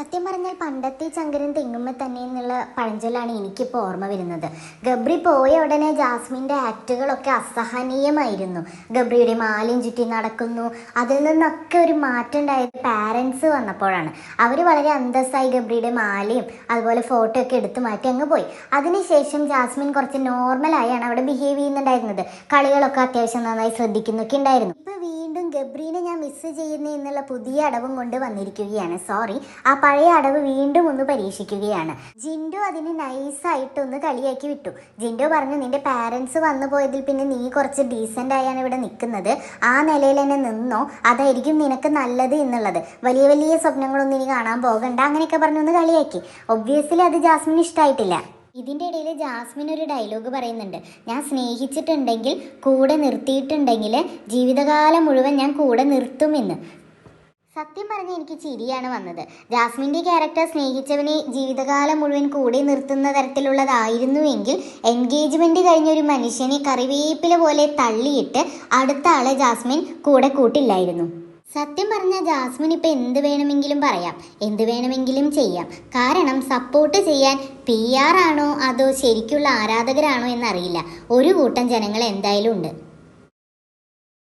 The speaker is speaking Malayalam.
സത്യം പറഞ്ഞാൽ പണ്ടത്തെ ചങ്കരൻ തെങ്ങുമ്മ തന്നെ എന്നുള്ള പഴഞ്ചൊല്ലാണ് എനിക്കിപ്പോൾ ഓർമ്മ വരുന്നത്. ഗബ്രി പോയ ഉടനെ ജാസ്മിന്റെ ആക്റ്റുകളൊക്കെ അസഹനീയമായിരുന്നു. ഗബ്രിയുടെ മാലിൻ ചുറ്റി നടക്കുന്നു. അതിൽ നിന്നൊക്കെ ഒരു മാറ്റം ഉണ്ടായത് പാരൻസ് വന്നപ്പോഴാണ്. അവർ വളരെ അന്തസ്സായി ഗബ്രിയുടെ മാലയും അതുപോലെ ഫോട്ടോ ഒക്കെ എടുത്തു മാറ്റി അങ്ങ് പോയി. അതിനുശേഷം ജാസ്മിൻ കുറച്ച് നോർമലായാണ് അവിടെ ബിഹേവ് ചെയ്യുന്നുണ്ടായിരുന്നത്. കളികളൊക്കെ അത്യാവശ്യം നന്നായി ശ്രദ്ധിക്കുന്നൊക്കെ ഉണ്ടായിരുന്നു. ഗബ്രീനെ ഞാൻ മിസ് ചെയ്യുന്നു എന്നുള്ള പുതിയ അടവും കൊണ്ട് വന്നിരിക്കുകയാണ്. സോറി ആ പഴയ അടവ് വീണ്ടും ഒന്ന് പരീക്ഷിക്കുകയാണ്. ജിൻഡോ അതിന് നൈസായിട്ടൊന്ന് കളിയാക്കി വിട്ടു. ജിൻഡോ പറഞ്ഞു നിന്റെ പാരൻസ് വന്നു പോയതിൽ പിന്നെ നീ കുറച്ച് ഡീസന്റ് ആയാണ് ഇവിടെ നിൽക്കുന്നത്. ആ നിലയിൽ തന്നെ നിന്നോ? അതായിരിക്കും നിനക്ക് നല്ലത് എന്നുള്ളത്. വലിയ വലിയ സ്വപ്നങ്ങളൊന്നും ഇനി കാണാൻ പോകണ്ട. അങ്ങനെയൊക്കെ പറഞ്ഞൊന്ന് കളിയാക്കി. ഒബ്വിയസ്ലി അത് ജാസ്മിന് ഇഷ്ടമായിട്ടില്ല ഇതിന്റെ ഇടയിൽ ജാസ്മിൻ ഒരു ഡയലോഗ് പറയുന്നുണ്ട്. ഞാൻ സ്നേഹിച്ചിട്ടുണ്ടെങ്കിൽ കൂടെ നിർത്തിയിട്ടുണ്ടെങ്കിൽ ജീവിതകാലം മുഴുവൻ ഞാൻ കൂടെ നിർത്തുമെന്ന്. സത്യം പറഞ്ഞ എനിക്ക് ചിരിയാണ് വന്നത്. ജാസ്മിന്റെ ക്യാരക്ടർ സ്നേഹിച്ചവനെ ജീവിതകാലം മുഴുവൻ കൂടെ നിർത്തുന്ന തരത്തിലുള്ളതായിരുന്നുവെങ്കിൽ എൻഗേജ്മെന്റ് കഴിഞ്ഞ ഒരു മനുഷ്യനെ കറിവേപ്പില പോലെ തള്ളിയിട്ട് അടുത്ത ആളെ ജാസ്മിൻ കൂടെ കൂട്ടില്ലായിരുന്നു. സത്യം പറഞ്ഞ ജാസ്മിൻ ഇപ്പം എന്ത് വേണമെങ്കിലും പറയാം. എന്ത് വേണമെങ്കിലും ചെയ്യാം. കാരണം സപ്പോർട്ട് ചെയ്യാൻ പി ആർ ആണോ അതോ ശരിക്കുള്ള ആരാധകരാണോ എന്നറിയില്ല. ഒരു കൂട്ടം ജനങ്ങൾ എന്തായാലും ഉണ്ട്.